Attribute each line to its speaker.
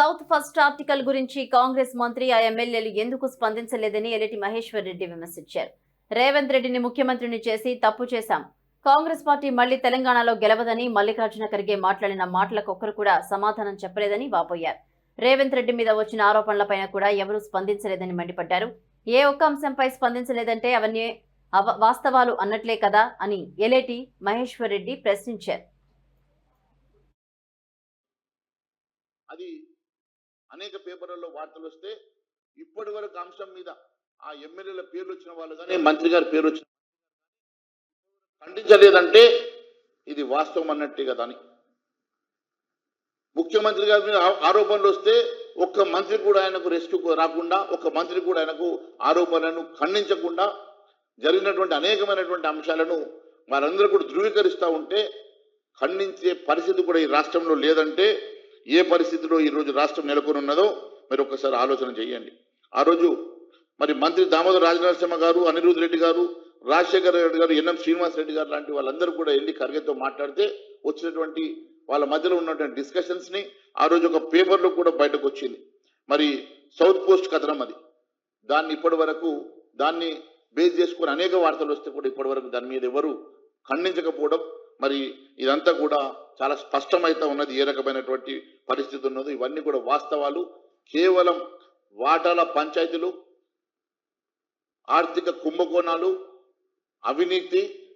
Speaker 1: South first article గురించి కాంగ్రెస్ మంత్రి ఆ ఎమ్మెల్యేలు ఎందుకు స్పందించలేదని ఎలిటి మహేశ్వర్ రెడ్డి విమర్శించారు. రేవంత్ రెడ్డిని ముఖ్యమంత్రిని చేసి తప్పు చేశాం. కాంగ్రెస్ పార్టీ మళ్ళీ తెలంగాణలో గెలవదని మల్లికార్జున ఖర్గే మాట్లాడిన మాటలకొక్కరు కూడా సమాధానం చెప్పలేదని వాపోయారు. రేవంత్ రెడ్డి మీద వచ్చిన ఆరోపణలపైన కూడా ఎవరూ స్పందించలేదని మండిపడ్డారు. ఏ ఒక్క అంశంపై స్పందించలేదంటే అవన్నీ వాస్తవాలు అన్నట్లే కదా అని ఎలేటి మహేశ్వర్ రెడ్డి ప్రశ్నించారు.
Speaker 2: అది అనేక పేపర్లలో వార్తలు వస్తే ఇప్పటి వరకు అంశం మీద ఆ ఎమ్మెల్యేల పేర్లు వచ్చిన వాళ్ళు కానీ మంత్రి గారి పేరు వచ్చిన ఖండించలేదంటే ఇది వాస్తవం అన్నట్టే కదా అని. ముఖ్యమంత్రి గారి మీద ఆరోపణలు వస్తే ఒక్క మంత్రి కూడా ఆయనకు రెస్క్యూ రాకుండా ఒక్క మంత్రి కూడా ఆయనకు ఆరోపణలను ఖండించకుండా జరిగినటువంటి అనేకమైనటువంటి అంశాలను వారందరూ కూడా ధృవీకరిస్తూ ఉంటే ఖండించే పరిస్థితి కూడా ఈ రాష్ట్రంలో లేదంటే ఏ పరిస్థితిలో ఈరోజు రాష్ట్రం నెలకొని ఉన్నదో మీరు ఒక్కసారి ఆలోచన చేయండి. ఆ రోజు మరి మంత్రి దామోదర రాజనరసింహ గారు అనిరుద్ రెడ్డి గారు రాజశేఖర రెడ్డి గారు ఎన్ఎం శ్రీనివాస్ రెడ్డి గారు లాంటి వాళ్ళందరూ కూడా వెళ్ళి ఖర్గేతో మాట్లాడితే వచ్చినటువంటి వాళ్ళ మధ్యలో ఉన్నటువంటి డిస్కషన్స్ని ఆ రోజు ఒక పేపర్లో కూడా బయటకు వచ్చింది. మరి సౌత్ పోస్ట్ కథనం అది. దాన్ని ఇప్పటి వరకు దాన్ని బేస్ చేసుకుని అనేక వార్తలు వస్తే కూడా ఇప్పటి వరకు దాని మీద ఎవరు ఖండించకపోవడం మరి ఇదంతా కూడా చాలా స్పష్టమైతే ఉన్నది ఏ రకమైనటువంటి పరిస్థితి ఉన్నదో. ఇవన్నీ కూడా వాస్తవాలు. కేవలం వాటాల పంచాయతీలు ఆర్థిక కుంభకోణాలు అవినీతి